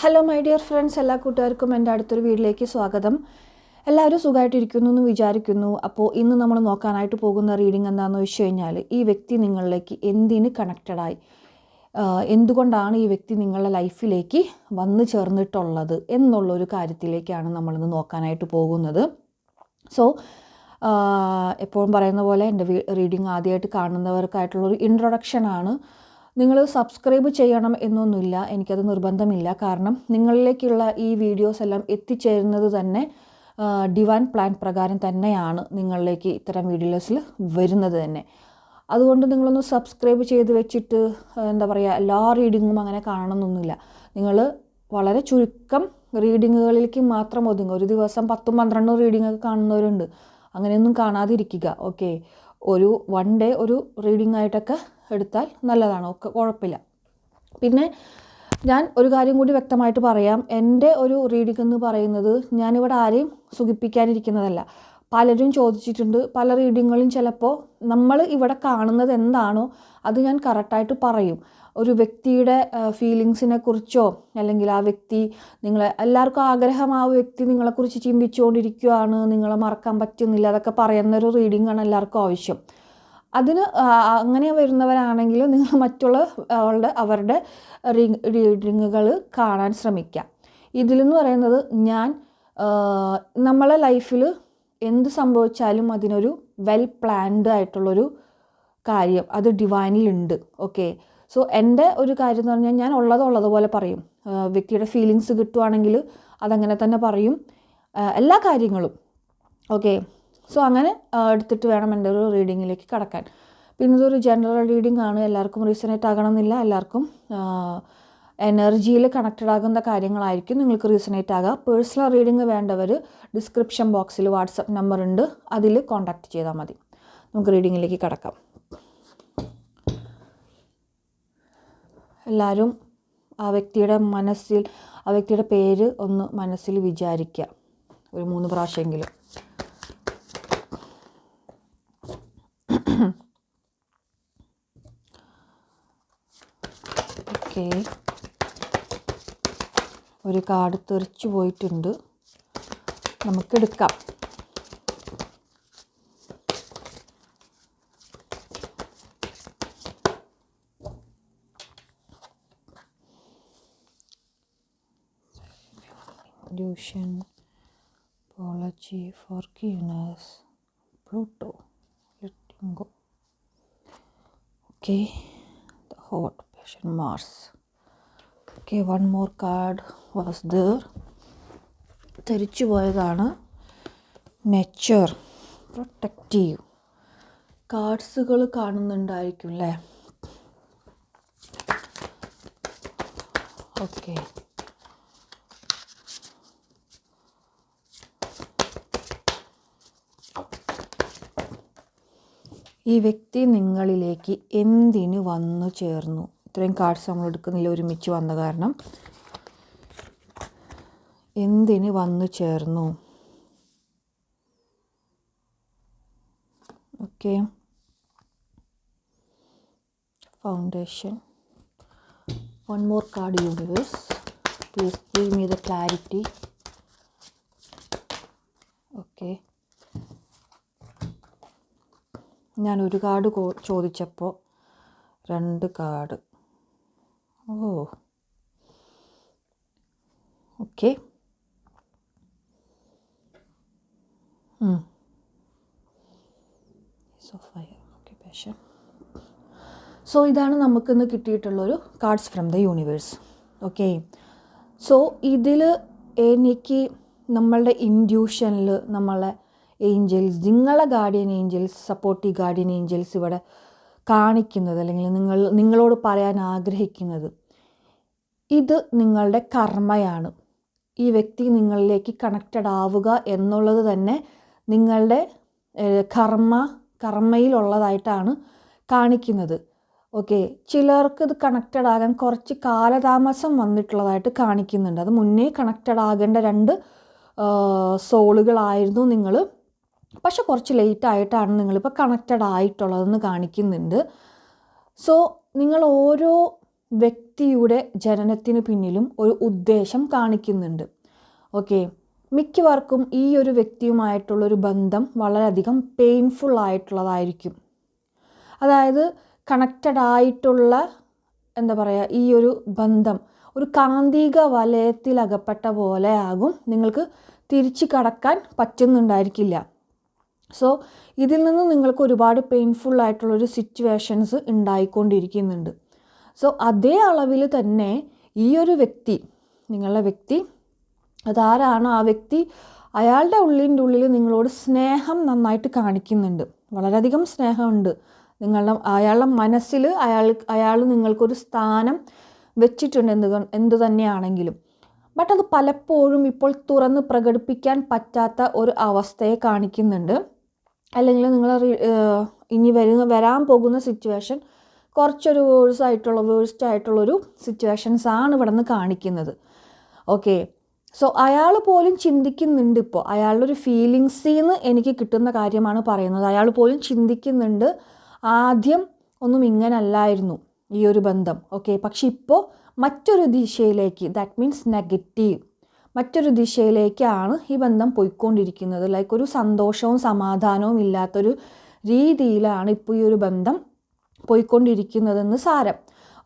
Hello my dear friends എല്ലാ കൂട്ടുകാർക്കും എന്റെ അടുത്തൊരു വീട്ടിലേക്ക് സ്വാഗതം. എല്ലാവരും സുഖമായിട്ടിരിക്കുന്നു എന്ന് വിചാരിക്കുന്നു. അപ്പോൾ ഇന്ന് നമ്മൾ നോക്കാനായിട്ട് പോകുന്ന റീഡിംഗ് എന്താണെന്ന് വെച്ച് കഴിഞ്ഞാൽ ഈ വ്യക്തി നിങ്ങളിലേക്ക് എന്തിന് കണക്റ്റഡായി എന്തുകൊണ്ടാണ് ഈ വ്യക്തി നിങ്ങളുടെ ലൈഫിലേക്ക് വന്നു ചേർന്നിട്ടുള്ളത് എന്നുള്ളൊരു കാര്യത്തിലേക്കാണ് നമ്മളിന്ന് നോക്കാനായിട്ട് പോകുന്നത്. സോ എപ്പോഴും പറയുന്ന പോലെ എന്റെ റീഡിങ് ആദ്യമായിട്ട് കാണുന്നവർക്കായിട്ടുള്ളൊരു ഇൻട്രൊഡക്ഷനാണ് നിങ്ങൾ സബ്സ്ക്രൈബ് ചെയ്യണം എന്നൊന്നുമില്ല എനിക്കത് നിർബന്ധമില്ല. കാരണം നിങ്ങളിലേക്കുള്ള ഈ വീഡിയോസ് എല്ലാം എത്തിച്ചേരുന്നത് തന്നെ ഡിവാൻ പ്ലാൻ പ്രകാരം തന്നെയാണ് നിങ്ങളിലേക്ക് ഇത്തരം വീഡിയോസിൽ വരുന്നത് തന്നെ. അതുകൊണ്ട് നിങ്ങളൊന്ന് സബ്സ്ക്രൈബ് ചെയ്ത് വെച്ചിട്ട് എന്താ പറയുക എല്ലാ റീഡിങ്ങും അങ്ങനെ കാണണമെന്നൊന്നുമില്ല നിങ്ങൾ വളരെ ചുരുക്കം റീഡിങ്ങുകളിലേക്ക് മാത്രം ഒതുങ്ങുക. ഒരു ദിവസം പത്തും പന്ത്രണ്ടും റീഡിങ്ങൊക്കെ കാണുന്നവരുണ്ട്. അങ്ങനെയൊന്നും കാണാതിരിക്കുക ഓക്കെ ഒരു വൺ ഡേ ഒരു റീഡിംഗ് ആയിട്ടൊക്കെ എടുത്താൽ നല്ലതാണ്. ഒക്കെ കുഴപ്പമില്ല. പിന്നെ ഞാൻ ഒരു കാര്യം കൂടി വ്യക്തമായിട്ട് പറയാം. എന്റെ ഒരു റീഡിംഗ് എന്ന് പറയുന്നത് ഞാനിവിടെ ആരെയും സുഖിപ്പിക്കാനിരിക്കുന്നതല്ല. പലരും ചോദിച്ചിട്ടുണ്ട്. പല റീഡിങ്ങുകളും ചിലപ്പോൾ നമ്മൾ ഇവിടെ കാണുന്നത് എന്താണോ അത് ഞാൻ കറക്റ്റായിട്ട് പറയും. ഒരു വ്യക്തിയുടെ ഫീലിങ്സിനെ കുറിച്ചോ അല്ലെങ്കിൽ ആ വ്യക്തി നിങ്ങളെ എല്ലാവർക്കും ആഗ്രഹം ആ വ്യക്തി നിങ്ങളെക്കുറിച്ച് ചിന്തിച്ചുകൊണ്ടിരിക്കുകയാണ് നിങ്ങളെ മറക്കാൻ പറ്റുന്നില്ല അതൊക്കെ പറയുന്നൊരു റീഡിങ്ങാണ് എല്ലാവർക്കും ആവശ്യം. അതിന് അങ്ങനെ വരുന്നവരാണെങ്കിൽ നിങ്ങൾ മറ്റുള്ള അവളുടെ അവരുടെ റീഡിങ്ങുകൾ കാണാൻ ശ്രമിക്കാം. ഇതിലെന്ന് പറയുന്നത് ഞാൻ നമ്മളെ ലൈഫിൽ എന്ത് സംഭവിച്ചാലും അതിനൊരു വെൽ പ്ലാൻഡ് ആയിട്ടുള്ളൊരു കാര്യം അത് ഡിവൈനിലുണ്ട്. ഓക്കെ? സോ എന്റെ ഒരു കാര്യം എന്ന് പറഞ്ഞാൽ ഞാൻ ഉള്ളത് ഉള്ളതുപോലെ പറയും. വ്യക്തിയുടെ ഫീലിങ്സ് കിട്ടുവാണെങ്കിൽ അതങ്ങനെ തന്നെ പറയും. എല്ലാ കാര്യങ്ങളും. ഓക്കെ? സോ അങ്ങനെ എടുത്തിട്ട് വേണം എന്റെ ഒരു റീഡിങ്ങിലേക്ക് കടക്കാൻ. പിന്നെ ഇതൊരു ജനറൽ റീഡിംഗ് ആണ്. എല്ലാവർക്കും റീസണേറ്റ് ആകണമെന്നില്ല. എല്ലാവർക്കും എനർജിയിൽ കണക്റ്റഡ് ആകുന്ന കാര്യങ്ങളായിരിക്കും നിങ്ങൾക്ക് റീസണേറ്റ് ആകുക പേഴ്സണൽ റീഡിംഗ് വേണ്ടവർ ഡിസ്ക്രിപ്ഷൻ ബോക്സിൽ വാട്സപ്പ് നമ്പർ ഉണ്ട്. അതിൽ കോൺടാക്റ്റ് ചെയ്താൽ മതി. നമുക്ക് റീഡിങ്ങിലേക്ക് കടക്കാം. എല്ലാവരും ആ വ്യക്തിയുടെ മനസ്സിൽ ആ വ്യക്തിയുടെ പേര് ഒന്ന് മനസ്സിൽ വിചാരിക്കുക. ഒരു മൂന്ന് പ്രാവശ്യമെങ്കിലും. ഓക്കേ ഒരു കാട് തെറിച്ച് പോയിട്ടുണ്ട്. നമുക്കെടുക്കാം ൂഷൻ പോളജി ഫോർ ക്യൂണേഴ്സ് Pluto ലിറ്റിംഗോ okay Passion, Mars. Okay, one more card was there. തെരിച്ചു പോയതാണ് നെച്ചർ പ്രൊട്ടക്റ്റീവ് കാർഡ്സുകൾ കാണുന്നുണ്ടായിരിക്കും അല്ലേ ഓക്കെ ഈ വ്യക്തി നിങ്ങളിലേക്ക് എന്തിന് വന്നു ചേർന്നു ഇത്രയും കാർഡ്സ് നമ്മൾ എടുക്കുന്നില്ല ഒരുമിച്ച് വന്ന കാരണം. എന്തിന് വന്നു ചേർന്നു? Okay foundation one more card universe please give me the clarity okay ഞാൻ ഒരു കാർഡ് ചോദിച്ചപ്പോൾ രണ്ട് കാർഡ് ഓ. ഓക്കെ. ഓക്കെ സോ ഇതാണ് നമുക്കിന്ന് കിട്ടിയിട്ടുള്ളൊരു cards from the universe okay so ഇതിൽ എനിക്ക് നമ്മളുടെ ഇൻഡ്യൂഷനിൽ നമ്മളെ ഏഞ്ചൽസ് നിങ്ങളെ guardian angels supportive guardian angels ഇവിടെ കാണിക്കുന്നത് അല്ലെങ്കിൽ നിങ്ങൾ നിങ്ങളോട് പറയാൻ ആഗ്രഹിക്കുന്നത് ഇത് നിങ്ങളുടെ കർമ്മയാണ്. ഈ വ്യക്തി നിങ്ങളിലേക്ക് കണക്റ്റഡ് ആവുക എന്നുള്ളത് തന്നെ നിങ്ങളുടെ കർമ്മ കർമ്മയിലുള്ളതായിട്ടാണ് കാണിക്കുന്നത്. ഓക്കെ ചിലർക്ക് ഇത് കണക്റ്റഡ് ആകാൻ കുറച്ച് കാലതാമസം വന്നിട്ടുള്ളതായിട്ട് കാണിക്കുന്നുണ്ട്. അത് മുന്നേ കണക്റ്റഡ് ആകേണ്ട രണ്ട് സോളുകളായിരുന്നു നിങ്ങൾ പക്ഷെ കുറച്ച് ലേറ്റ് ആയിട്ടാണ് നിങ്ങളിപ്പോൾ കണക്റ്റഡ് ആയിട്ടുള്ളതെന്ന് കാണിക്കുന്നുണ്ട്. സോ നിങ്ങൾ ഓരോ വ്യക്തിയുടെ ജനനത്തിന് പിന്നിലും ഒരു ഉദ്ദേശം കാണിക്കുന്നുണ്ട്. ഓക്കെ. മിക്കവർക്കും ഈ ഒരു വ്യക്തിയുമായിട്ടുള്ളൊരു ബന്ധം വളരെയധികം പെയിൻഫുൾ ആയിട്ടുള്ളതായിരിക്കും. അതായത് കണക്റ്റഡ് ആയിട്ടുള്ള എന്താ പറയുക ഈ ഒരു ബന്ധം ഒരു കാന്തിക വലയത്തിൽ അകപ്പെട്ട പോലെ ആകും. നിങ്ങൾക്ക് തിരിച്ചു കടക്കാൻ പറ്റുന്നുണ്ടായിരിക്കില്ല. സോ ഇതിൽ നിന്ന് നിങ്ങൾക്ക് ഒരുപാട് പെയിൻഫുൾ ആയിട്ടുള്ളൊരു സിറ്റുവേഷൻസ് ഉണ്ടായിക്കൊണ്ടിരിക്കുന്നുണ്ട്. സോ അതേ അളവിൽ തന്നെ ഈ ഒരു വ്യക്തി നിങ്ങളുടെ വ്യക്തി അതാരാണോ ആ വ്യക്തി? അയാളുടെ ഉള്ളിന്റെ ഉള്ളിൽ നിങ്ങളോട് സ്നേഹം നന്നായിട്ട് കാണിക്കുന്നുണ്ട്. വളരെയധികം സ്നേഹമുണ്ട്. നിങ്ങളുടെ അയാളുടെ മനസ്സിൽ അയാൾ അയാൾ നിങ്ങൾക്കൊരു സ്ഥാനം വെച്ചിട്ടുണ്ട് എന്ത് എന്ത് തന്നെയാണെങ്കിലും. ബട്ട് അത് പലപ്പോഴും ഇപ്പോൾ തുറന്ന് പ്രകടിപ്പിക്കാൻ പറ്റാത്ത ഒരു അവസ്ഥയെ കാണിക്കുന്നുണ്ട്. അല്ലെങ്കിൽ നിങ്ങൾ ഇനി വരുന്ന വരാൻ പോകുന്ന സിറ്റുവേഷൻ കുറച്ചൊരു വേഴ്സ് ആയിട്ടുള്ള വേഴ്സ്റ്റ് ആയിട്ടുള്ളൊരു സിറ്റുവേഷൻസ് ആണ് ഇവിടെ നിന്ന് കാണിക്കുന്നത്. ഓക്കെ സോ അയാൾ പോലും ചിന്തിക്കുന്നുണ്ട് ഇപ്പോൾ അയാളുടെ ഒരു ഫീലിങ്സിൽ നിന്ന് എനിക്ക് കിട്ടുന്ന കാര്യമാണ് പറയുന്നത്. അയാൾ പോലും ചിന്തിക്കുന്നുണ്ട് ആദ്യം ഒന്നും ഇങ്ങനല്ലായിരുന്നു ഈ ഒരു ബന്ധം. ഓക്കെ പക്ഷെ ഇപ്പോൾ മറ്റൊരു ദിശയിലേക്ക് ദാറ്റ് മീൻസ് നെഗറ്റീവ് മറ്റൊരു ദിശയിലേക്കാണ് ഈ ബന്ധം പോയിക്കൊണ്ടിരിക്കുന്നത്. ലൈക്ക് ഒരു സന്തോഷവും സമാധാനവും ഇല്ലാത്തൊരു രീതിയിലാണ് ഇപ്പോൾ ഈ ഒരു ബന്ധം പോയിക്കൊണ്ടിരിക്കുന്നതെന്ന് സാരം.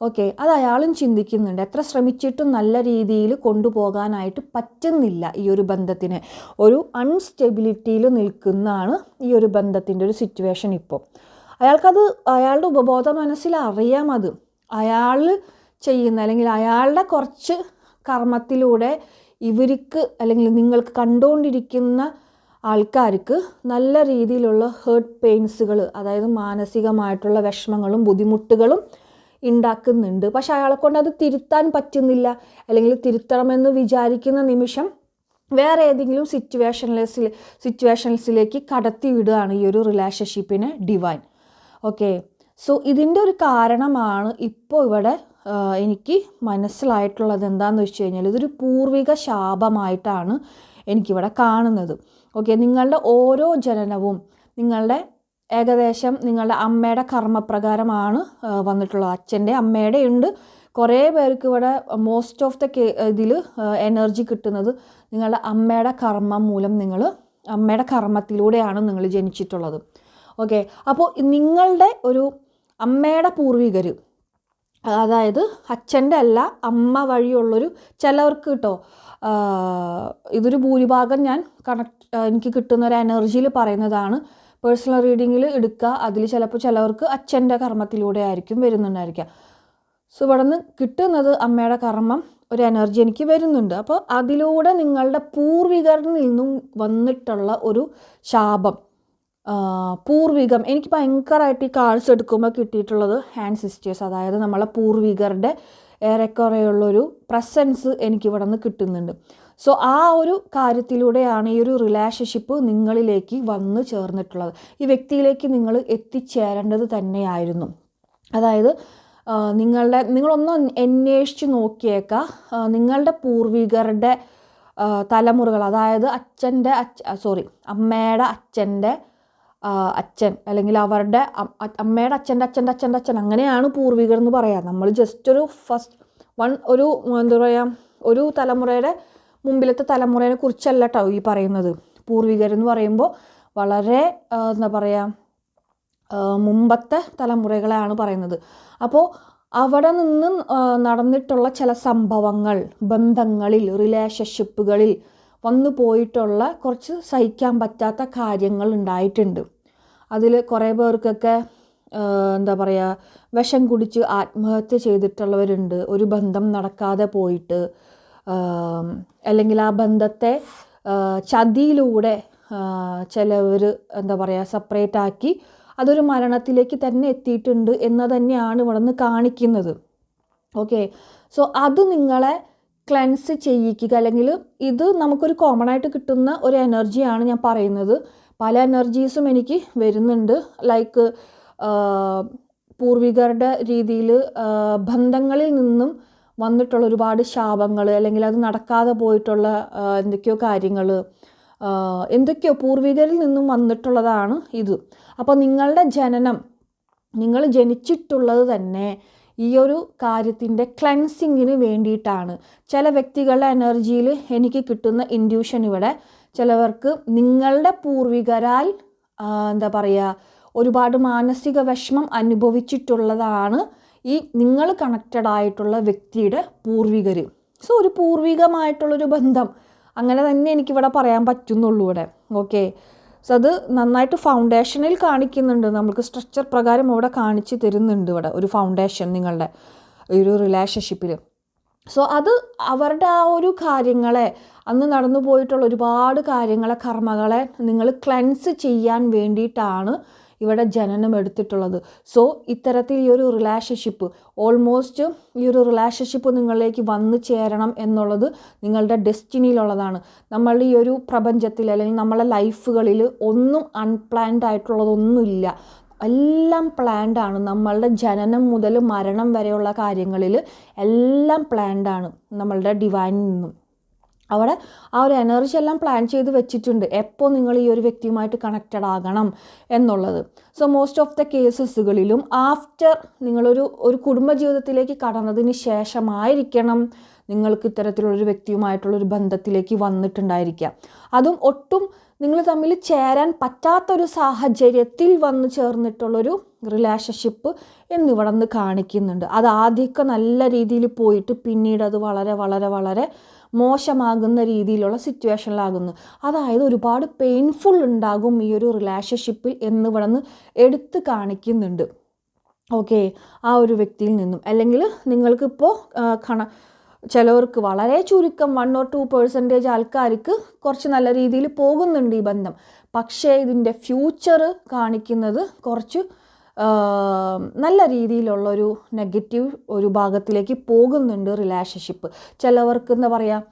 ഓക്കെ അത് അയാളും ചിന്തിക്കുന്നുണ്ട്. എത്ര ശ്രമിച്ചിട്ടും നല്ല രീതിയിൽ കൊണ്ടുപോകാനായിട്ട് പറ്റുന്നില്ല ഈ ഒരു ബന്ധത്തിന്. ഒരു അൺസ്റ്റെബിലിറ്റിയിൽ നിൽക്കുന്നതാണ് ഈ ഒരു ബന്ധത്തിന്റെ ഒരു സിറ്റുവേഷൻ ഇപ്പോൾ അയാൾക്കത് അയാളുടെ ഉപബോധ മനസ്സിൽ അറിയാം അത്. അയാൾ ചെയ്യുന്ന അല്ലെങ്കിൽ അയാളുടെ കുറച്ച് കർമ്മത്തിലൂടെ ഇവർക്ക് അല്ലെങ്കിൽ നിങ്ങൾക്ക് കണ്ടുകൊണ്ടിരിക്കുന്ന ആൾക്കാർക്ക് നല്ല രീതിയിലുള്ള ഹേർട്ട് പെയിൻസുകൾ അതായത് മാനസികമായിട്ടുള്ള വിഷമങ്ങളും ബുദ്ധിമുട്ടുകളും ഉണ്ടാക്കുന്നുണ്ട് പക്ഷെ അയാളെ കൊണ്ട് അത് തിരുത്താൻ പറ്റുന്നില്ല. അല്ലെങ്കിൽ തിരുത്തണമെന്ന് വിചാരിക്കുന്ന നിമിഷം വേറെ ഏതെങ്കിലും സിറ്റുവേഷനിൽ സിറ്റുവേഷൻസിലേക്ക് കടത്തി വിടുകയാണ് ഈ ഒരു റിലേഷൻഷിപ്പിനെ ഡിവൈൻ ഓക്കെ സോ ഇതിന്റെ ഒരു കാരണമാണ് ഇപ്പോൾ ഇവിടെ എനിക്ക് മനസ്സിലായിട്ടുള്ളത് എന്താണെന്ന് വെച്ച് കഴിഞ്ഞാൽ ഇതൊരു പൂർവിക ശാപമായിട്ടാണ് എനിക്കിവിടെ കാണുന്നത്. ഓക്കെ നിങ്ങളുടെ ഓരോ ജനനവും നിങ്ങളുടെ ഏകദേശം നിങ്ങളുടെ അമ്മയുടെ കർമ്മപ്രകാരമാണ് വന്നിട്ടുള്ളത്. അച്ഛന്റെ അമ്മയുടെ ഉണ്ട്. കുറേ പേർക്ക് ഇവിടെ മോസ്റ്റ് ഓഫ് ദ കേ ഇതിൽ എനർജി കിട്ടുന്നത് നിങ്ങളുടെ അമ്മയുടെ കർമ്മം മൂലം നിങ്ങൾ അമ്മയുടെ കർമ്മത്തിലൂടെയാണ് നിങ്ങൾ ജനിച്ചിട്ടുള്ളത്. ഓക്കെ അപ്പോൾ നിങ്ങളുടെ ഒരു അമ്മയുടെ പൂർവികർ അതായത് അച്ഛന്റെ അല്ല അമ്മ വഴിയുള്ളൊരു ചിലവർക്ക് കേട്ടോ? ഇതൊരു ഭൂരിഭാഗം ഞാൻ കണക്ട് എനിക്ക് കിട്ടുന്ന ഒരു എനർജിയിൽ പറയുന്നതാണ്. പേഴ്സണൽ റീഡിങ്ങിൽ എടുക്കുക. അതിൽ ചിലപ്പോൾ ചിലവർക്ക് അച്ഛന്റെ കർമ്മത്തിലൂടെ ആയിരിക്കും വരുന്നുണ്ടായിരിക്കുക. സോ ഇവിടെ നിന്ന് കിട്ടുന്നത് അമ്മയുടെ കർമ്മം ഒരു എനർജി എനിക്ക് വരുന്നുണ്ട്. അപ്പോൾ അതിലൂടെ നിങ്ങളുടെ പൂർവികരിൽ നിന്നും വന്നിട്ടുള്ള ഒരു ശാപം പൂർവികം. എനിക്ക് ഭയങ്കരമായിട്ട് ഈ കാർഡ്സ് എടുക്കുമ്പോൾ കിട്ടിയിട്ടുള്ളത് ഹാൻഡ് സിസ്റ്റേഴ്സ് അതായത് നമ്മളെ പൂർവികരുടെ ഏറെക്കുറെയുള്ളൊരു പ്രസൻസ് എനിക്കിവിടെ നിന്ന് കിട്ടുന്നുണ്ട്. സോ ആ ഒരു കാര്യത്തിലൂടെയാണ് ഈ ഒരു റിലേഷൻഷിപ്പ് നിങ്ങളിലേക്ക് വന്നു ചേർന്നിട്ടുള്ളത്. ഈ വ്യക്തിയിലേക്ക് നിങ്ങൾ എത്തിച്ചേരേണ്ടത് തന്നെയായിരുന്നു. അതായത് നിങ്ങളുടെ നിങ്ങളൊന്ന് അന്വേഷിച്ച് നോക്കിയേക്കാം. നിങ്ങളുടെ പൂർവികരുടെ തലമുറകൾ അതായത് അച്ഛന്റെ അച്ഛ സോറി അമ്മയുടെ അച്ഛന്റെ അച്ഛൻ അല്ലെങ്കിൽ അവരുടെ അമ്മയുടെ അച്ഛന്റെ അച്ഛന്റെ അച്ഛന്റെ അച്ഛൻ അങ്ങനെയാണ് പൂർവികർ എന്ന് പറയാം. നമ്മൾ ജസ്റ്റ് ഒരു ഫസ്റ്റ് വൺ ഒരു എന്താ പറയുക ഒരു തലമുറയുടെ മുമ്പിലത്തെ തലമുറയെ കുറിച്ചല്ല കേട്ടോ ഈ പറയുന്നത്. പൂർവികരെന്ന് പറയുമ്പോൾ വളരെ എന്താ പറയുക മുമ്പത്തെ തലമുറകളെയാണ് പറയുന്നത്. അപ്പോൾ അവിടെ നിന്ന് നടന്നിട്ടുള്ള ചില സംഭവങ്ങൾ ബന്ധങ്ങളിൽ റിലേഷൻഷിപ്പുകളിൽ വന്നു പോയിട്ടുള്ള കുറച്ച് സഹിക്കാൻ പറ്റാത്ത കാര്യങ്ങൾ ഉണ്ടായിട്ടുണ്ട്. അതിൽ കുറേ പേർക്കൊക്കെ എന്താ പറയുക വിഷം കുടിച്ച് ആത്മഹത്യ ചെയ്തിട്ടുള്ളവരുണ്ട്. ഒരു ബന്ധം നടക്കാതെ പോയിട്ട് അല്ലെങ്കിൽ ആ ബന്ധത്തെ ചതിയിലൂടെ ചിലവർ എന്താ പറയുക സെപ്പറേറ്റ് ആക്കി അതൊരു മരണത്തിലേക്ക് തന്നെ എത്തിയിട്ടുണ്ട് എന്ന് തന്നെയാണ് ഇവിടെ നിന്ന് കാണിക്കുന്നത്. ഓക്കെ. സോ അത് നിങ്ങളെ ക്ലെൻസ് ചെയ്യിക്കുക അല്ലെങ്കിൽ ഇത് നമുക്കൊരു കോമൺ ആയിട്ട് കിട്ടുന്ന ഒരു എനർജിയാണ് ഞാൻ പറയുന്നത്. പല എനർജീസും എനിക്ക് വരുന്നുണ്ട്. ലൈക്ക് പൂർവികരുടെ രീതിയിൽ ബന്ധങ്ങളിൽ നിന്നും വന്നിട്ടുള്ള ഒരുപാട് ശാപങ്ങൾ അല്ലെങ്കിൽ അത് നടക്കാതെ പോയിട്ടുള്ള എന്തൊക്കെയോ കാര്യങ്ങൾ എന്തൊക്കെയോ പൂർവികരിൽ നിന്നും വന്നിട്ടുള്ളതാണ് ഇത്. അപ്പോൾ നിങ്ങളുടെ ജനനം നിങ്ങൾ ജനിച്ചിട്ടുള്ളത് തന്നെ ഈ ഒരു കാര്യത്തിന്റെ ക്ലെൻസിങ്ങിന് വേണ്ടിയിട്ടാണ്. ചില വ്യക്തികളുടെ എനർജിയിൽ എനിക്ക് കിട്ടുന്ന ഇൻഡ്യൂഷൻ ഇവിടെ. ചിലവർക്ക് നിങ്ങളുടെ പൂർവികരാൽ എന്താ പറയുക ഒരുപാട് മാനസിക വിഷമം അനുഭവിച്ചിട്ടുള്ളതാണ് ഈ നിങ്ങൾ കണക്റ്റഡ് ആയിട്ടുള്ള വ്യക്തിയുടെ പൂർവികർ സോ ഒരു പൂർവികമായിട്ടുള്ളൊരു ബന്ധം. അങ്ങനെ തന്നെ എനിക്കിവിടെ പറയാൻ പറ്റുന്നുള്ളൂ ഇവിടെ. ഓക്കെ സോ അത് നന്നായിട്ട് ഫൗണ്ടേഷനിൽ കാണിക്കുന്നുണ്ട്. നമുക്ക് സ്ട്രക്ചർ പ്രകാരം ഇവിടെ കാണിച്ച് തരുന്നുണ്ട് ഇവിടെ ഒരു ഫൗണ്ടേഷൻ നിങ്ങളുടെ ഒരു റിലേഷൻഷിപ്പിൽ സോ അത് അവരുടെ ആ ഒരു കാര്യങ്ങളെ അന്ന് നടന്നു പോയിട്ടുള്ള ഒരുപാട് കാര്യങ്ങളെ കർമ്മകളെ നിങ്ങൾ ക്ലെൻസ് ചെയ്യാൻ വേണ്ടിയിട്ടാണ് ഇവിടെ ജനനം എടുത്തിട്ടുള്ളത്. സോ ഇത്തരത്തിൽ ഈ ഒരു റിലേഷൻഷിപ്പ് ഓൾമോസ്റ്റ് ഈ ഒരു റിലേഷൻഷിപ്പ് നിങ്ങളിലേക്ക് വന്നു ചേരണം എന്നുള്ളത് നിങ്ങളുടെ ഡെസ്റ്റിനിയിലുള്ളതാണ് നമ്മളുടെ ഈ ഒരു പ്രപഞ്ചത്തിൽ അല്ലെങ്കിൽ നമ്മളെ ലൈഫുകളിൽ ഒന്നും അൺപ്ലാൻഡ് ആയിട്ടുള്ളതൊന്നുമില്ല. എല്ലാം പ്ലാൻഡ് ആണ്. നമ്മളുടെ ജനനം മുതൽ മരണം വരെയുള്ള കാര്യങ്ങളിൽ എല്ലാം പ്ലാൻഡ് ആണ് നമ്മളുടെ ഡിവൈനിൽ നിന്നും. അവിടെ ആ ഒരു എനർജി എല്ലാം പ്ലാൻ ചെയ്ത് വെച്ചിട്ടുണ്ട്. എപ്പോൾ നിങ്ങൾ ഈ ഒരു വ്യക്തിയുമായിട്ട് കണക്റ്റഡ് ആകണം എന്നുള്ളത്. സോ മോസ്റ്റ് ഓഫ് ദ കേസസുകളിലും ആഫ്റ്റർ നിങ്ങളൊരു ഒരു കുടുംബജീവിതത്തിലേക്ക് കടന്നതിന് ശേഷമായിരിക്കണം നിങ്ങൾക്ക് ഇത്തരത്തിലുള്ളൊരു വ്യക്തിയുമായിട്ടുള്ളൊരു ബന്ധത്തിലേക്ക് വന്നിട്ടുണ്ടായിരിക്കുക. അതും ഒട്ടും നിങ്ങൾ തമ്മിൽ ചേരാൻ പറ്റാത്തൊരു സാഹചര്യത്തിൽ വന്ന് ചേർന്നിട്ടുള്ളൊരു റിലേഷൻഷിപ്പ് എന്നിവിടെ നിന്ന് കാണിക്കുന്നുണ്ട്. അത് ആദ്യമൊക്കെ നല്ല രീതിയിൽ പോയിട്ട് പിന്നീട് അത് വളരെ വളരെ വളരെ മോശമാകുന്ന രീതിയിലുള്ള സിറ്റുവേഷനിലാകുന്നു അതായത് ഒരുപാട് പെയിൻഫുൾ ഉണ്ടാകും ഈ ഒരു റിലേഷൻഷിപ്പിൽ എന്ന് നിന്ന് എടുത്ത് കാണിക്കുന്നുണ്ട്. ഓക്കെ ആ ഒരു വ്യക്തിയിൽ നിന്നും. അല്ലെങ്കിൽ നിങ്ങൾക്കിപ്പോൾ കണ ചിലവർക്ക് വളരെ ചുരുക്കം വൺ ഓർ ടു പേഴ്സന്റേജ് ആൾക്കാർക്ക് കുറച്ച് നല്ല രീതിയിൽ പോകുന്നുണ്ട് ഈ ബന്ധം. പക്ഷേ ഇതിന്റെ ഫ്യൂച്ചർ കാണിക്കുന്നത് കുറച്ച് നല്ല രീതിയിലുള്ളൊരു നെഗറ്റീവ് ഒരു ഭാഗത്തിലേക്ക് പോകുന്നുണ്ട് റിലേഷൻഷിപ്പ്. ചിലവർക്ക് എന്താ പറയുക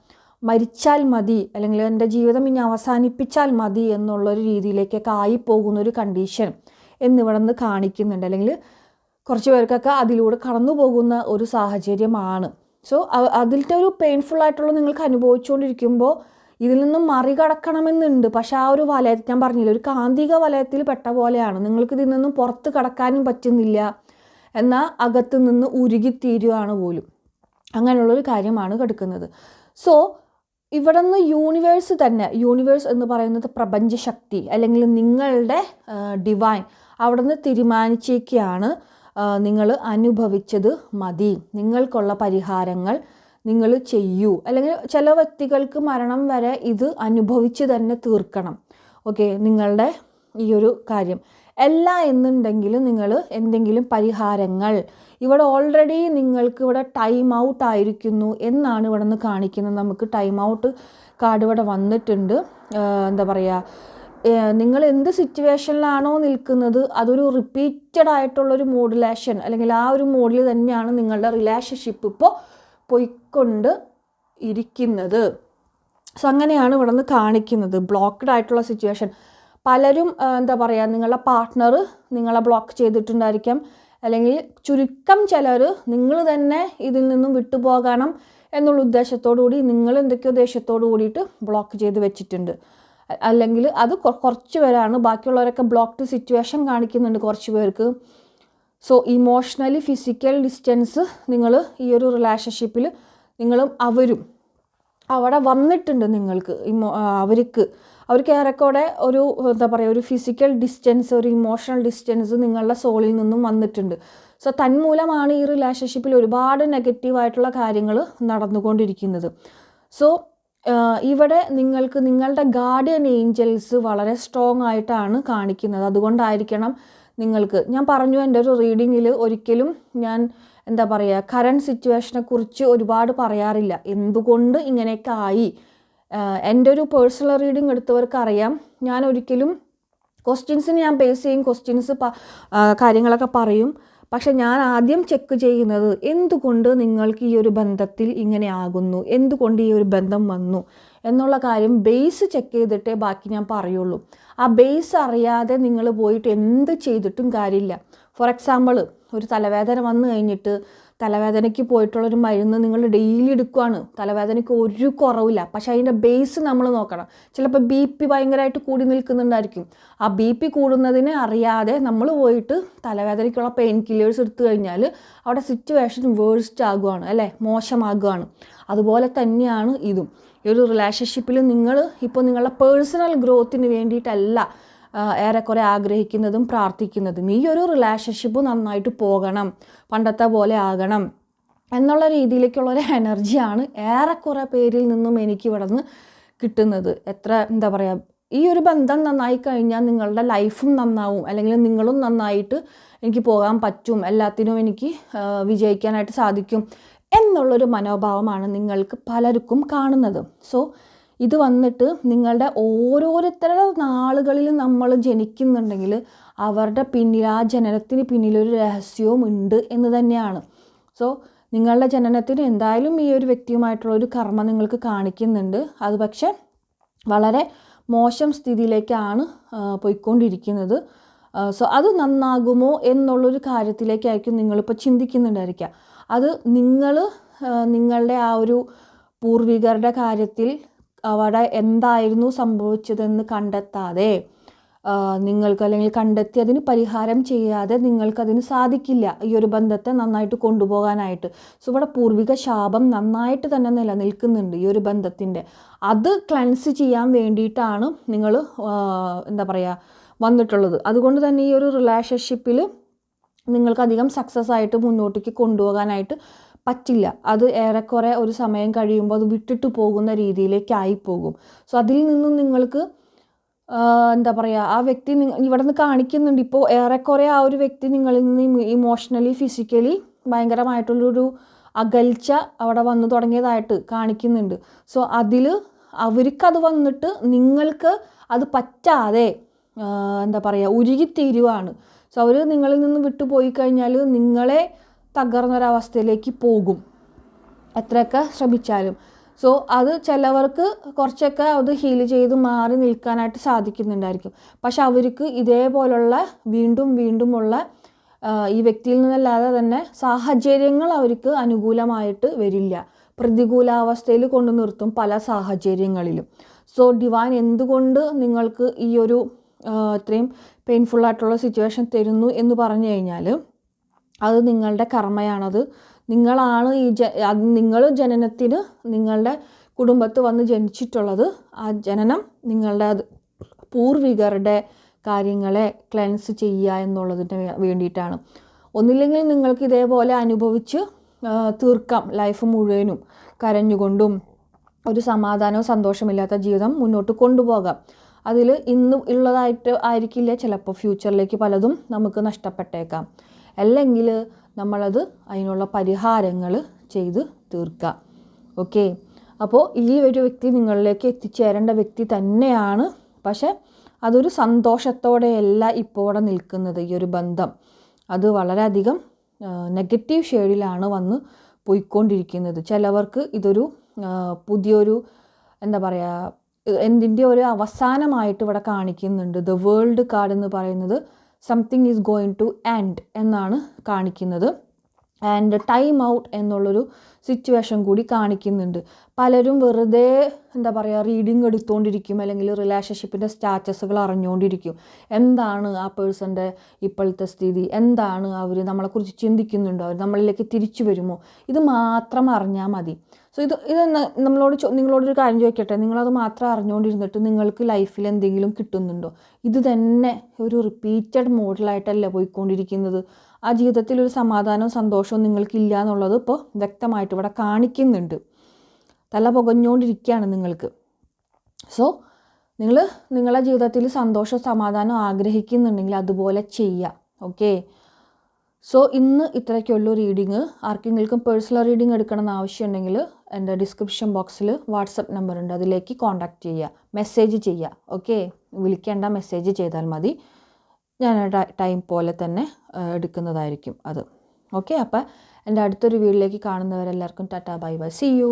മരിച്ചാൽ മതി അല്ലെങ്കിൽ എന്റെ ജീവിതം ഇനി അവസാനിപ്പിച്ചാൽ മതി എന്നുള്ളൊരു രീതിയിലേക്കൊക്കെ ആയിപ്പോകുന്ന ഒരു കണ്ടീഷൻ എന്നിവിടെ നിന്ന് കാണിക്കുന്നുണ്ട്. അല്ലെങ്കിൽ കുറച്ച് പേർക്കൊക്കെ അതിലൂടെ കടന്നു പോകുന്ന ഒരു സാഹചര്യമാണ്. സോ അതിലത്തെ ഒരു പെയിൻഫുൾ ആയിട്ടുള്ള നിങ്ങൾക്ക് അനുഭവിച്ചുകൊണ്ടിരിക്കുമ്പോൾ ഇതിൽ നിന്നും മറികടക്കണമെന്നുണ്ട്. പക്ഷെ ആ ഒരു വലയത്തിൽ ഞാൻ പറഞ്ഞില്ല ഒരു കാന്തിക വലയത്തിൽ പെട്ട പോലെയാണ്. നിങ്ങൾക്ക് ഇതിൽ നിന്നും പുറത്ത് കടക്കാനും പറ്റുന്നില്ല എന്നാൽ അകത്തു നിന്ന് ഉരുകിത്തീരുകയാണ് പോലും. അങ്ങനെയുള്ളൊരു കാര്യമാണ് കിടക്കുന്നത്. സോ ഇവിടെ നിന്ന് യൂണിവേഴ്സ് തന്നെ യൂണിവേഴ്സ് എന്ന് പറയുന്നത് പ്രപഞ്ചശക്തി അല്ലെങ്കിൽ നിങ്ങളുടെ ഡിവൈൻ അവിടെ നിന്ന് തീരുമാനിച്ചേക്കാണ് നിങ്ങൾ അനുഭവിച്ചത് മതി. നിങ്ങൾക്കുള്ള പരിഹാരങ്ങൾ നിങ്ങൾ ചെയ്യൂ. അല്ലെങ്കിൽ ചില വ്യക്തികൾക്ക് മരണം വരെ ഇത് അനുഭവിച്ച് തന്നെ തീർക്കണം. ഓക്കെ നിങ്ങളുടെ ഈ ഒരു കാര്യം. അല്ല എന്നുണ്ടെങ്കിൽ നിങ്ങൾ എന്തെങ്കിലും പരിഹാരങ്ങൾ. ഇവിടെ ഓൾറെഡി നിങ്ങൾക്ക് ഇവിടെ ടൈം ഔട്ട് ആയിരിക്കുന്നു എന്നാണ് ഇവിടെ നിന്ന് കാണിക്കുന്നത്. നമുക്ക് ടൈം ഔട്ട് കാർഡ് ഇവിടെ വന്നിട്ടുണ്ട്. എന്താ പറയുക നിങ്ങൾ എന്ത് സിറ്റുവേഷനിലാണോ നിൽക്കുന്നത് അതൊരു റിപ്പീറ്റഡ് ആയിട്ടുള്ളൊരു മോഡുലേഷൻ അല്ലെങ്കിൽ ആ ഒരു മോഡിൽ തന്നെയാണ് നിങ്ങളുടെ റിലേഷൻഷിപ്പ് ഇപ്പോൾ പോയിക്കൊണ്ട് ഇരിക്കുന്നത്. സോ അങ്ങനെയാണ് ഇവിടെ നിന്ന് കാണിക്കുന്നത്. ബ്ലോക്ക്ഡ് ആയിട്ടുള്ള സിറ്റുവേഷൻ പലരും എന്താ പറയുക നിങ്ങളുടെ പാർട്ട്ണർ നിങ്ങളെ ബ്ലോക്ക് ചെയ്തിട്ടുണ്ടായിരിക്കാം. അല്ലെങ്കിൽ ചുരുക്കം ചിലർ നിങ്ങൾ തന്നെ ഇതിൽ നിന്നും വിട്ടുപോകണം എന്നുള്ള ഉദ്ദേശത്തോടു കൂടി നിങ്ങൾ എന്തൊക്കെയോ ഉദ്ദേശത്തോടു കൂടിയിട്ട് ബ്ലോക്ക് ചെയ്ത് വെച്ചിട്ടുണ്ട്. അല്ലെങ്കിൽ അത് കുറച്ച് പേരാണ്. ബാക്കിയുള്ളവരൊക്കെ ബ്ലോക്ക്ഡ് സിറ്റുവേഷൻ കാണിക്കുന്നുണ്ട് കുറച്ച് പേർക്ക്. സോ ഇമോഷണലി ഫിസിക്കൽ ഡിസ്റ്റൻസ് നിങ്ങൾ ഈ ഒരു റിലേഷൻഷിപ്പിൽ നിങ്ങളും അവരും. അവിടെ വന്നിട്ടുണ്ട് നിങ്ങൾക്ക് ഇമോ അവർക്ക്. അവർക്ക് ഏറെക്കൂടെ ഒരു എന്താ പറയുക ഒരു ഫിസിക്കൽ ഡിസ്റ്റൻസ് ഒരു ഇമോഷണൽ ഡിസ്റ്റൻസ് നിങ്ങളുടെ സോളിൽ നിന്നും വന്നിട്ടുണ്ട്. സോ തന്മൂലമാണ് ഈ റിലേഷൻഷിപ്പിൽ ഒരുപാട് നെഗറ്റീവായിട്ടുള്ള കാര്യങ്ങൾ നടന്നുകൊണ്ടിരിക്കുന്നത്. സോ ഇവിടെ നിങ്ങൾക്ക് നിങ്ങളുടെ ഗാർഡിയൻ ഏഞ്ചൽസ് വളരെ സ്ട്രോങ് ആയിട്ടാണ് കാണിക്കുന്നത്. അതുകൊണ്ടായിരിക്കണം നിങ്ങൾക്ക്. ഞാൻ പറഞ്ഞു എന്റെ ഒരു റീഡിങ്ങിൽ ഒരിക്കലും ഞാൻ എന്താ പറയുക കറണ്ട് സിറ്റുവേഷനെ കുറിച്ച് ഒരുപാട് പറയാറില്ല. എന്തുകൊണ്ട് ഇങ്ങനെയൊക്കെ ആയി? എന്റെ ഒരു പേഴ്സണൽ റീഡിങ് എടുത്തവർക്ക് അറിയാം ഞാൻ ഒരിക്കലും ക്വസ്റ്റ്യൻസിന് ഞാൻ ബേസ് ചെയ്യും ക്വസ്റ്റ്യൻസ് കാര്യങ്ങളൊക്കെ പറയും. പക്ഷെ ഞാൻ ആദ്യം ചെക്ക് ചെയ്യുന്നത് എന്തുകൊണ്ട് നിങ്ങൾക്ക് ഈ ഒരു ബന്ധത്തിൽ ഇങ്ങനെ ആകുന്നു? എന്തുകൊണ്ട് ഈ ഒരു ബന്ധം വന്നു? എന്നുള്ള കാര്യം ബേസ് ചെക്ക് ചെയ്തിട്ടേ ബാക്കി ഞാൻ പറയുള്ളൂ. ആ ബേസ് അറിയാതെ നിങ്ങൾ പോയിട്ട് എന്ത് ചെയ്തിട്ടും കാര്യമില്ല. ഫോർ എക്സാമ്പിൾ ഒരു തലവേദന വന്നു കഴിഞ്ഞിട്ട് തലവേദനയ്ക്ക് പോയിട്ടുള്ളൊരു മരുന്ന് നിങ്ങൾ ഡെയിലി എടുക്കുകയാണ് തലവേദനയ്ക്ക് ഒരു കുറവില്ല. പക്ഷേ അതിന്റെ ബേസ് നമ്മൾ നോക്കണം. ചിലപ്പോൾ ബി പി ഭയങ്കരമായിട്ട് കൂടി നിൽക്കുന്നുണ്ടായിരിക്കും. ആ ബി പി കൂടുന്നതിനെ അറിയാതെ നമ്മൾ പോയിട്ട് തലവേദനയ്ക്കുള്ള പെയിൻ കില്ലേഴ്സ് എടുത്തു കഴിഞ്ഞാൽ അവിടെ സിറ്റുവേഷൻ വേഴ്സ്റ്റ് ആകുകയാണ് അല്ലേ? മോശമാകുകയാണ് അതുപോലെ തന്നെയാണ് ഇതും. ഈ ഒരു റിലേഷൻഷിപ്പിൽ നിങ്ങൾ ഇപ്പോൾ നിങ്ങളുടെ പേഴ്സണൽ ഗ്രോത്തിന് വേണ്ടിയിട്ടല്ല ഏറെക്കുറെ ആഗ്രഹിക്കുന്നതും പ്രാർത്ഥിക്കുന്നതും. ഈ ഒരു റിലേഷൻഷിപ്പ് നന്നായിട്ട് പോകണം പണ്ടത്തെ പോലെ ആകണം എന്നുള്ള രീതിയിലേക്കുള്ള ഒരു എനർജിയാണ് ഏറെക്കുറെ പേരിൽ നിന്നും എനിക്ക് ഇവിടെ നിന്ന് കിട്ടുന്നത്. എത്ര എന്താ പറയുക ഈ ഒരു ബന്ധം നന്നായി കഴിഞ്ഞാൽ നിങ്ങളുടെ ലൈഫും നന്നാവും അല്ലെങ്കിൽ നിങ്ങളും നന്നായിട്ട് എനിക്ക് പോകാൻ പറ്റും എല്ലാത്തിനും എനിക്ക് വിജയിക്കാനായിട്ട് സാധിക്കും എന്നുള്ളൊരു മനോഭാവമാണ് നിങ്ങൾക്ക് പലർക്കും കാണുന്നത്. സോ ഇത് വന്നിട്ട് നിങ്ങളുടെ ഓരോരുത്തരുടെ നാളുകളിൽ നമ്മൾ ജനിക്കുന്നുണ്ടെങ്കിൽ അവരുടെ പിന്നിൽ ആ ജനനത്തിന് പിന്നിലൊരു രഹസ്യവും ഉണ്ട് എന്ന് തന്നെയാണ്. സോ നിങ്ങളുടെ ജനനത്തിന് എന്തായാലും ഈ ഒരു വ്യക്തിയുമായിട്ടുള്ള ഒരു കർമ്മം നിങ്ങൾക്ക് കാണിക്കുന്നുണ്ട്. അത് പക്ഷേ വളരെ മോശം സ്ഥിതിയിലേക്കാണ് പോയിക്കൊണ്ടിരിക്കുന്നത്. സോ അത് നന്നാകുമോ എന്നുള്ളൊരു കാര്യത്തിലേക്കായിരിക്കും നിങ്ങളിപ്പോൾ ചിന്തിക്കുന്നുണ്ടായിരിക്കുക. അത് നിങ്ങൾ നിങ്ങളുടെ ആ ഒരു പൂർവികരുടെ കാര്യത്തിൽ അവിടെ എന്തായിരുന്നു സംഭവിച്ചതെന്ന് കണ്ടെത്താതെ നിങ്ങൾക്ക് അല്ലെങ്കിൽ കണ്ടെത്തി അതിന് പരിഹാരം ചെയ്യാതെ നിങ്ങൾക്കതിന് സാധിക്കില്ല ഈ ഒരു ബന്ധത്തെ നന്നായിട്ട് കൊണ്ടുപോകാനായിട്ട്. സോ ഇവിടെ പൂർവിക ശാപം നന്നായിട്ട് തന്നെ നിലനിൽക്കുന്നുണ്ട് ഈ ഒരു ബന്ധത്തിന്റെ. അത് ക്ലൻസ് ചെയ്യാൻ വേണ്ടിയിട്ടാണ് നിങ്ങൾ എന്താ പറയുക വന്നിട്ടുള്ളത്. അതുകൊണ്ട് തന്നെ ഈ ഒരു റിലേഷൻഷിപ്പിൽ നിങ്ങൾക്കധികം സക്സസ് ആയിട്ട് മുന്നോട്ടേക്ക് കൊണ്ടുപോകാനായിട്ട് പറ്റില്ല. അത് ഏറെക്കുറെ ഒരു സമയം കഴിയുമ്പോൾ അത് വിട്ടിട്ട് പോകുന്ന രീതിയിലേക്കായി പോകും സോ അതിൽ നിന്നും നിങ്ങൾക്ക് എന്താ പറയുക ആ വ്യക്തി ഇവിടെ നിന്ന് കാണിക്കുന്നുണ്ട്. ഇപ്പോൾ ഏറെക്കുറെ ആ ഒരു വ്യക്തി നിങ്ങളിൽ നിന്ന് ഇമോഷണലി ഫിസിക്കലി ഭയങ്കരമായിട്ടുള്ളൊരു അകൽച്ച അവിടെ വന്നു തുടങ്ങിയതായിട്ട് കാണിക്കുന്നുണ്ട്. സോ അതിൽ അവർക്കത് വന്നിട്ട് നിങ്ങൾക്ക് അത് പറ്റാതെ എന്താ പറയുക ഉരുകിത്തീരുവാണ്. സോ അവർ നിങ്ങളിൽ നിന്ന് വിട്ടുപോയി കഴിഞ്ഞാൽ നിങ്ങളെ തകർന്നൊരവസ്ഥയിലേക്ക് പോകും. എത്രയൊക്കെ ശ്രമിച്ചാലും. സോ അത് ചിലവർക്ക് കുറച്ചൊക്കെ അത് ഹീൽ ചെയ്ത് മാറി നിൽക്കാനായിട്ട് സാധിക്കുന്നുണ്ടായിരിക്കും. പക്ഷെ അവർക്ക് ഇതേപോലുള്ള വീണ്ടും വീണ്ടുമുള്ള ഈ വ്യക്തിയിൽ നിന്നല്ലാതെ തന്നെ സാഹചര്യങ്ങൾ അവർക്ക് അനുകൂലമായിട്ട് വരില്ല. പ്രതികൂലാവസ്ഥയിൽ കൊണ്ടു നിർത്തും പല സാഹചര്യങ്ങളിലും. സോ ഡിവൈൻ എന്തുകൊണ്ട് നിങ്ങൾക്ക് ഈ ഒരു ഇത്രയും പെയിൻഫുൾ ആയിട്ടുള്ള സിറ്റുവേഷൻ തരുന്നു എന്ന് പറഞ്ഞു കഴിഞ്ഞാൽ അത് നിങ്ങളുടെ കർമ്മയാണത്. നിങ്ങളാണ് ഈ ജ നിങ്ങൾ ജനനത്തിന് നിങ്ങളുടെ കുടുംബത്ത് വന്ന് ജനിച്ചിട്ടുള്ളത്. ആ ജനനം നിങ്ങളുടെ അത് പൂർവികരുടെ കാര്യങ്ങളെ ക്ലെൻസ് ചെയ്യുക എന്നുള്ളതിന് വേണ്ടിയിട്ടാണ്. ഒന്നില്ലെങ്കിൽ നിങ്ങൾക്ക് ഇതേപോലെ അനുഭവിച്ച് തീർക്കാം ലൈഫ് മുഴുവനും. കരഞ്ഞുകൊണ്ടും ഒരു സമാധാനവും സന്തോഷമില്ലാത്ത ജീവിതം മുന്നോട്ട് കൊണ്ടുപോകാം. അതിൽ ഇന്ന് ഉള്ളതായിട്ട് ആയിരിക്കില്ല. ചിലപ്പോൾ ഫ്യൂച്ചറിലേക്ക് പലതും നമുക്ക് നഷ്ടപ്പെട്ടേക്കാം. അല്ലെങ്കിൽ നമ്മളത് അതിനുള്ള പരിഹാരങ്ങൾ ചെയ്ത് തീർക്കുക ഓക്കെ അപ്പോൾ ഈ ഒരു വ്യക്തി നിങ്ങളിലേക്ക് എത്തിച്ചേരേണ്ട വ്യക്തി തന്നെയാണ്. പക്ഷേ അതൊരു സന്തോഷത്തോടെയല്ല ഇപ്പോൾ ഇവിടെ നിൽക്കുന്നത് ഈ ഒരു ബന്ധം. അത് വളരെയധികം നെഗറ്റീവ് ഷെയ്ഡിലാണ് വന്ന് പോയിക്കൊണ്ടിരിക്കുന്നത്. ചിലവർക്ക് ഇതൊരു പുതിയൊരു എന്താ പറയുക എന്തിന്റെ ഒരു അവസാനമായിട്ട് ഇവിടെ കാണിക്കുന്നുണ്ട്? ദ വേൾഡ് കാർഡ് എന്ന് പറയുന്നത് something is going to end എന്നാണ് കാണിക്കുന്നത്. ആൻഡ് ടൈം ഔട്ട് എന്നുള്ളൊരു സിറ്റുവേഷൻ കൂടി കാണിക്കുന്നുണ്ട്. പലരും വെറുതെ എന്താ പറയുക റീഡിങ് എടുത്തുകൊണ്ടിരിക്കും അല്ലെങ്കിൽ റിലേഷൻഷിപ്പിന്റെ സ്റ്റാറ്റസുകൾ അറിഞ്ഞുകൊണ്ടിരിക്കും എന്താണ് ആ പേഴ്സന്റെ ഇപ്പോഴത്തെ സ്ഥിതി? എന്താണ് അവർ നമ്മളെക്കുറിച്ച് ചിന്തിക്കുന്നുണ്ടോ? അവർ നമ്മളിലേക്ക് തിരിച്ചു വരുമോ? ഇത് മാത്രം അറിഞ്ഞാൽ മതി. സോ ഇത് ഇത് നമ്മളോട് നിങ്ങളോടൊരു കാര്യം ചോദിക്കട്ടെ? നിങ്ങളത് മാത്രം അറിഞ്ഞുകൊണ്ടിരുന്നിട്ട് നിങ്ങൾക്ക് ലൈഫിൽ എന്തെങ്കിലും കിട്ടുന്നുണ്ടോ? ഇത് തന്നെ ഒരു റിപ്പീറ്റഡ് മോഡലായിട്ടല്ല പോയിക്കൊണ്ടിരിക്കുന്നത്. ആ ജീവിതത്തിൽ ഒരു സമാധാനവും സന്തോഷവും നിങ്ങൾക്കില്ല എന്നുള്ളത് ഇപ്പോൾ വ്യക്തമായിട്ട് ഇവിടെ കാണിക്കുന്നുണ്ട്. തല പുകഞ്ഞുകൊണ്ടിരിക്കുകയാണ് നിങ്ങൾക്ക്. സോ നിങ്ങൾ നിങ്ങളുടെ ജീവിതത്തിൽ സന്തോഷവും സമാധാനവും ആഗ്രഹിക്കുന്നുണ്ടെങ്കിൽ അതുപോലെ ചെയ്യുക. ഓക്കെ സോ ഇന്ന് ഇത്രയ്ക്കുള്ളൂ റീഡിങ് ആർക്കെങ്കിലും പേഴ്സണൽ റീഡിങ് എടുക്കണം എന്ന് ആവശ്യമുണ്ടെങ്കിൽ എന്റെ ഡിസ്ക്രിപ്ഷൻ ബോക്സിൽ വാട്സപ്പ് നമ്പർ ഉണ്ട്. അതിലേക്ക് കോൺടാക്റ്റ് ചെയ്യുക. മെസ്സേജ് ചെയ്യുക. ഓക്കെ വിളിക്കേണ്ട മെസ്സേജ് ചെയ്താൽ മതി. ഞാൻ ടൈം പോലെ തന്നെ എടുക്കുന്നതായിരിക്കും അത്. ഓക്കെ അപ്പോൾ എന്റെ അടുത്തൊരു വീട്ടിലേക്ക് കാണുന്നവരെല്ലാവർക്കും tata bye bye. See you